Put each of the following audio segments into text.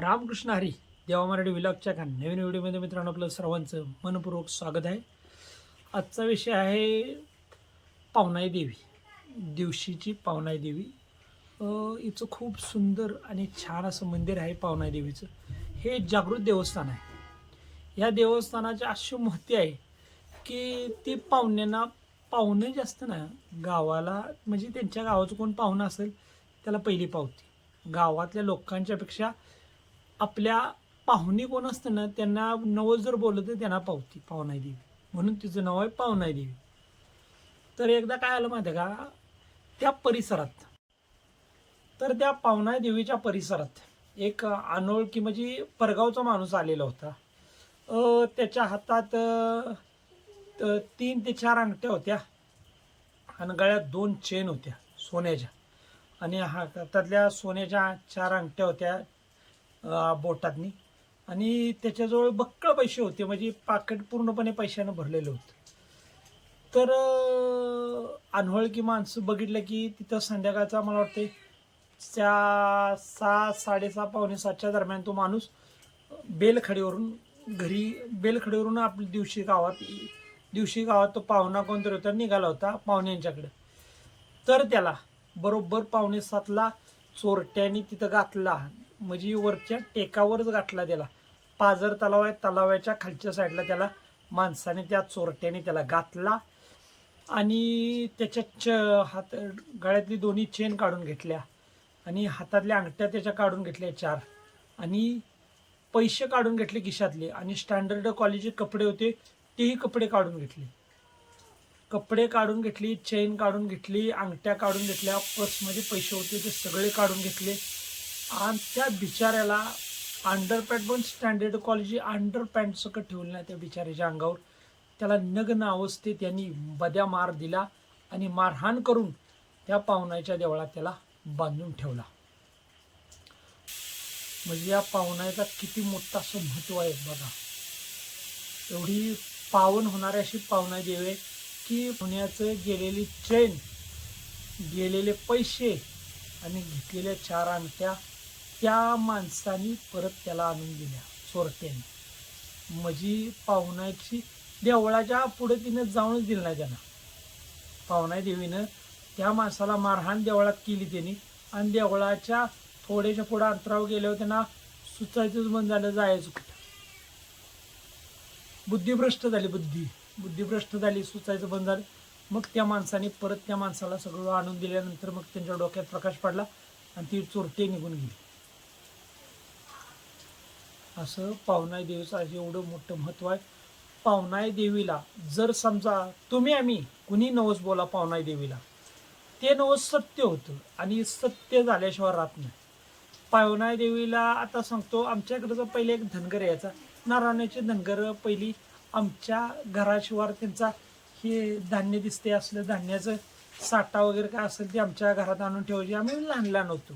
रामकृष्ण हरी देवा मराठी विलॉगच्या का नवीन व्हिडिओमध्ये मित्रांनो आपलं सर्वांचं मनपूर्वक स्वागत आहे. आजचा विषय आहे पावनाई देवी दिवशीची पावनाई देवी. हिचं खूप सुंदर आणि छान असं मंदिर आहे पावनाई देवीचं. हे जागृत देवस्थान आहे. या देवस्थानाची अशी महती आहे की ती पाहुण्यांना पाहुणे जास्त ना गावाला म्हणजे त्यांच्या गावाचं कोण पाहुणं असेल त्याला पहिली पावती. गावातल्या लोकांच्यापेक्षा आपल्या पाहुणी कोण असतं ना त्यांना नवस जर बोललं तर त्यांना पावती पाहुणाई देवी. म्हणून तिचं नाव आहे पाहुणाई देवी. तर एकदा काय आलं माहिती आहे का? त्या परिसरात तर त्या पाहुणाई देवीच्या परिसरात एक अनोळखी म्हणजे परगावचा माणूस आलेला होता. त्याच्या हातात तीन ते चार अंगठ्या होत्या आणि गळ्यात दोन चेन होत्या सोन्याच्या. आणि हातातल्या सोन्याच्या चार अंगठ्या होत्या बोटातनी. आणि त्याच्याजवळ बक्कळ पैसे होते म्हणजे पाकिट पूर्णपणे पैशानं भरलेलं होतं. तर अ, माणसं बघितलं की तिथं संध्याकाळचा मला वाटते त्या सहा साडेसहा पावणे सातच्या दरम्यान तो माणूस बेलखडीवरून घरी बेलखडीवरून आपल्या दिवशी गावात दिवशी गावात तो पाहुणा कोणतरी होता निघाला होता पाहुण्यांच्याकडे. तर त्याला बरोबर पावणे सातला चोरट्याने तिथं घातला. म्हणजे वरच्या टेकावरच गाठला त्याला. पाझर तलाव आहे तलावाच्या खालच्या साईडला त्याला माणसाने त्या चोरट्याने त्याला घातला. आणि त्याच्या च हात गळ्यातली दोन्ही चेन काढून घेतल्या. आणि हातातल्या अंगठ्या त्याच्या काढून घेतल्या चार. आणि पैसे काढून घेतले खिशातले. आणि स्टँडर्ड कॉलेजचे कपडे होते तेही कपडे काढून घेतले. कपडे काढून घेतली चेन काढून घेतली अंगठ्या काढून घेतल्या पर्समध्ये पैसे होते ते सगळे काढून घेतले. आणि त्या बिचाऱ्याला अंडरपॅन्ट पण स्टँडर्ड कॉलेज अंडरपॅन्ट सकट ठेवलं नाही त्या बिचाऱ्याच्या अंगावर. त्याला नग्न अवस्थेत त्यांनी बद्या मार दिला आणि मारहाण करून त्या पाहुण्याच्या देवळात त्याला बांधून ठेवला. म्हणजे या पाहुण्याचा किती मोठा असं महत्त्व आहे बघा. एवढी पावन होणारी अशी पाहुणा देवी आहे की पुण्याचं गेलेली ट्रेन गेलेले पैसे आणि घेतलेल्या चार अंगठ्या त्या माणसाने परत त्याला आणून दिल्या चोरट्याने. म्हणजे पाहुण्याची देवळाच्या पुढे तिनं जाऊनच दिलं नाही त्यांना. पाहुणा देवीनं त्या माणसाला मारहाण देवळात केली त्यांनी आणि देवळाच्या थोड्याशा पुढं अंतरावर गेल्यावर त्यांना सुचायचंच बंद झालं जायचं कुठं? बुद्धिभ्रष्ट झाली बुद्धी. बुद्धिभ्रष्ट झाली सुचायचं बंद झालं. मग त्या माणसाने परत त्या माणसाला सगळं आणून दिल्यानंतर मग त्यांच्या डोक्यात प्रकाश पडला आणि ती चोरटे निघून गेली. असं पावनाय देवीचं आज एवढं मोठं महत्त्व आहे. पावनाय देवीला जर समजा तुम्ही आम्ही कुणी नवस बोला पावनाय देवीला ते नवस सत्य होतं आणि सत्य झाल्याशिवाय राहत नाही. पावनाई देवीला आता सांगतो आमच्याकडचं पहिले एक धनगर यायचा. नारायणाचे धनगर पहिली आमच्या घराशिवार त्यांचा हे धान्य दिसते असलं धान्याचं साठा वगैरे काय असेल ते आमच्या घरात आणून ठेवायचे. आम्ही लहान लहान होतो.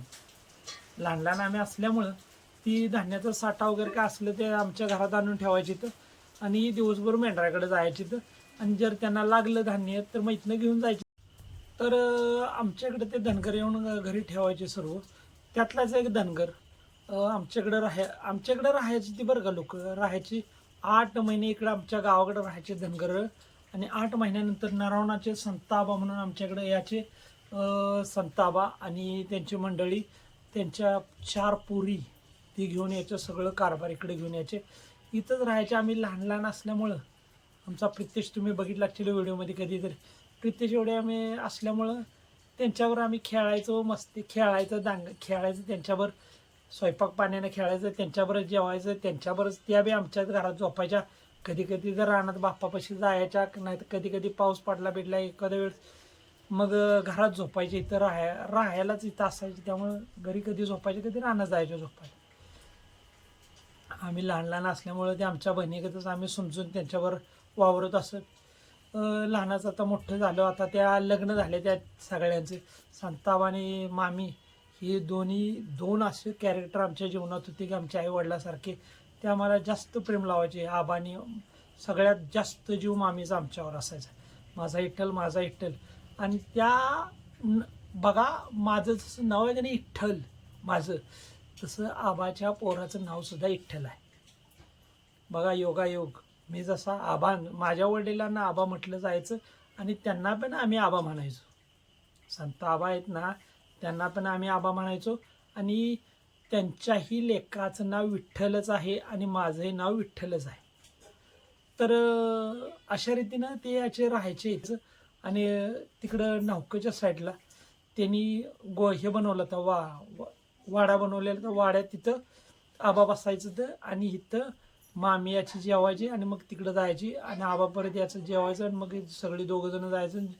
लहान लहान आम्ही असल्यामुळं ती धान्याचा साठा वगैरे काय असलं ते आमच्या घरात आणून ठेवायची तर आणि दिवसभर मेंढराकडे जायची तर आणि जर त्यांना लागलं धान्य तर मग इथनं घेऊन जायचे. तर आमच्याकडे ते धनगर येऊन घरी ठेवायचे सर्व. त्यातलाच एक धनगर. आमच्याकडं राहाय आमच्याकडं राहायची ती बरं का लोक. राहायची आठ महिने इकडं आमच्या गावाकडे राहायचे धनगर. आणि आठ महिन्यानंतर नारायणाचे संताबा म्हणून आमच्याकडे याचे संताबा आणि त्यांची मंडळी. त्यांच्या चार पुरी. ती घेऊन यायचं सगळं कारभार इकडे घेऊन यायचे. इथंच राहायचे आम्ही लहान लहान असल्यामुळं. आमचा प्रितेश तुम्ही बघितला ॲक्च्युली व्हिडिओमध्ये कधीतरी. प्रितेश एवढे आम्ही असल्यामुळं त्यांच्यावर आम्ही खेळायचो मस्ती खेळायचं दांग खेळायचं त्यांच्यावर. स्वयंपाक पाण्यानं खेळायचं त्यांच्याबरोबर जेवायचं त्यांच्याबरोबर त्या बी आमच्याच घरात झोपायच्या. कधी कधी जर रानात बाप्पापाशी जायच्या नाही तर कधी कधी पाऊस पडला बिडला एखाद्या वेळेस मग घरात झोपायचे. इथं राहाय राहायलाच इथं असायचे. त्यामुळं घरी कधी झोपायचे कधी रानात जायचे झोपायला. आम्ही लहान लहान असल्यामुळं ते आमच्या बहिणीगतच आम्ही समजून त्यांच्यावर वावरत असत. लहानाचं आता मोठं झालं आता त्या लग्न झाले त्या सगळ्यांचे. संताप आणि मामी हे दोन्ही दोन असे कॅरेक्टर आमच्या जीवनात होते की आमच्या आईवडिलासारखे. ते आम्हाला जास्त प्रेम लावायचे. आबानी सगळ्यात जास्त जीव मामीचा आमच्यावर असायचा. माझा इठ्ठल माझा इठ्ठल. आणि त्या बघा माझं जसं नाव आहे का नाही इठ्ठल माझं. तसं आबाच्या पोराचं नाव सुद्धा विठ्ठल आहे. बघा योगायोग. मी जसा आबा माझ्या वडिलांना आबा म्हटलं जायचं आणि त्यांना पण आम्ही आबा म्हणायचो. संत आबा आहेत ना त्यांना पण आम्ही आबा म्हणायचो आणि त्यांच्याही लेखाचं नाव विठ्ठलच आहे आणि माझंही नाव विठ्ठलच आहे. तर अशा रीतीनं ते याचे राहायचे आणि तिकडं नौकेच्या साईडला त्यांनी गो हे बनवलं होतं. वा वा- वाडा बनवलेला तर वाड्यात तिथं आबा बसायचं तर आणि इथं मामी याची जेवायची आणि मग तिकडं जायची आणि आबा परत याचं जेवायचं आणि मग सगळी दोघं जण जायचं आणि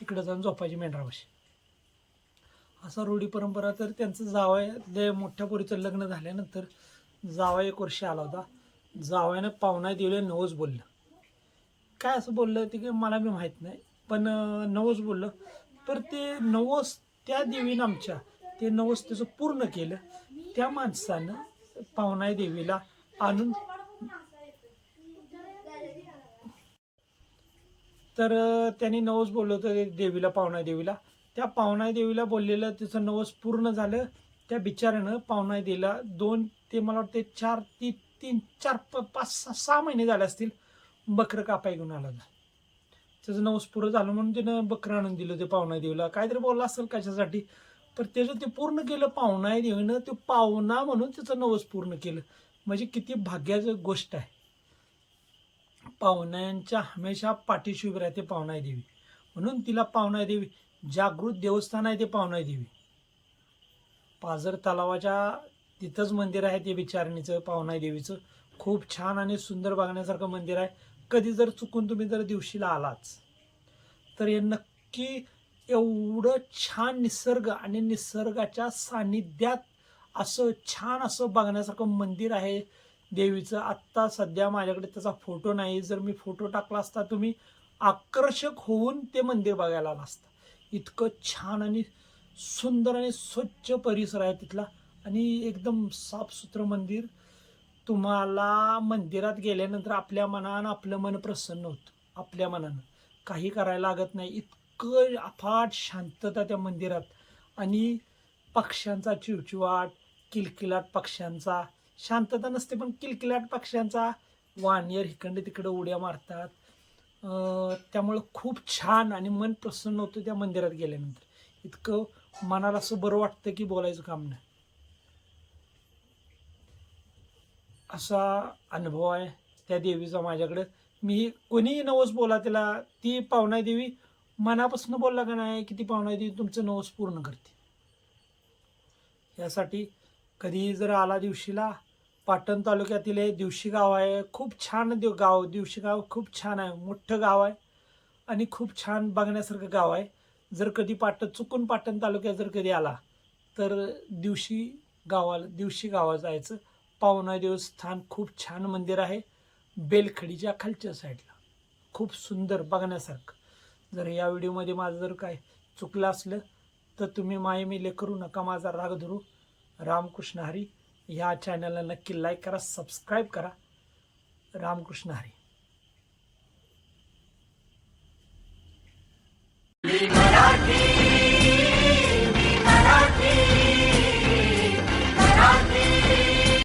तिकडं जाऊन झोपायची मेंढरापाशी असा रूढी परंपरा तर त्यांचं जावय मोठ्या पोरीचं लग्न झाल्यानंतर जावा एक वर्ष आला होता. जावयानं पाहुणा दिले नवस बोललं. काय असं बोललं ते काही मला बी माहीत नाही पण नवस बोललं. तर ते नवस त्या देवीनं आमच्या ते नवस पूर्ण केलं. त्या माणसानं पाहुणा देवीला आणून तर त्याने त्यांनी नवस बोललं होतं देवीला पाहुणा देवीला. त्या पाहुणा देवीला बोललेलं तिचं नवस पूर्ण झालं. त्या बिचाऱ्यानं पाहुणा देवीला दोन ते मला वाटते चार ती तीन चार प- पाच सहा सहा महिने झाले असतील बकरं कापाय घेऊन आला त्याचं नवस पुरं झालं म्हणून त्यानं बकरं आणून दिलं ते पाहुणा देवीला. काहीतरी बोललं असेल कशासाठी? पण त्याचं ते पूर्ण केलं पाहुणा देवीनं ते पाहुणा म्हणून त्याचं नवस पूर्ण केलं. म्हणजे किती भाग्याचं गोष्ट आहे. पाहुण्यांच्या हमेशा पाठीशी उभी राहते पाहुणाई देवी. म्हणून तिला पाहुणाई देवी जागृत देवस्थान आहे ते पाहुणाई देवी. पाझर तलावाच्या तिथंच मंदिर आहे ते विचारणीचं पाहुणाई देवीचं. खूप छान आणि सुंदर बघण्यासारखं मंदिर आहे. कधी जर चुकून तुम्ही जर दिवशीला आलाच तर हे नक्की एवढं छान निसर्ग आणि निसर्गाच्या सानिध्यात असं छान असं बघण्यासारखं मंदिर आहे. देवीचं आत्ता सध्या माझ्याकडे त्याचा फोटो नाही. जर मी फोटो टाकला असता तुम्ही आकर्षक होऊन ते मंदिर बघायला आला असता. इतकं छान आणि सुंदर आणि स्वच्छ परिसर आहे तिथला. आणि एकदम साफसुथरं मंदिर. तुम्हाला मंदिरात गेल्यानंतर आपल्या मनानं आपलं मन प्रसन्न होतं. आपल्या मनानं. काही करायला लागत नाही. इतकं अफाट शांतता त्या मंदिरात. आणि पक्ष्यांचा चिवचिवाट किलकिलाट पक्ष्यांचा. शांतता नसते पण किलकिलाट पक्ष्यांचा. वानियर इकडे तिकडे उड्या मारतात. त्यामुळं खूप छान आणि मन प्रसन्न होतं त्या मंदिरात गेल्यानंतर. इतकं मनाला असं बरं वाटतं की बोलायचं काम नाही. असा अनुभव आहे त्या देवीचा माझ्याकडं. मी कोणीही नवस बोला त्याला ती पाहुणा देवी मनापासून बोलला का नाही की ती पाहुणा देवी तुमचं नवस पूर्ण करते यासाठी कधी जर आला दिवशीला पाटण तालुक्यातील हे दिवशी गाव आहे खूप छान देव गाव दिवशी गाव खूप छान आहे मोठं गाव आहे आणि खूप छान बघण्यासारखं गाव आहे. जर कधी पाटण चुकून पाटण तालुक्यात जर कधी आला तर दिवशी गावाला दिवशी गावात जायचं. पावना देवस्थान खूप छान मंदिर आहे बेलखडीच्या खालच्या साईडला. खूप सुंदर बघण्यासारखं. जर या व्हिडिओमध्ये माझं जर काय चुकलं असलं तर तुम्ही माये करू नका माझा राग धरू. रामकृष्ण हरी ह्या चॅनलला नक्की लाईक करा सबस्क्राईब करा. रामकृष्ण हरी.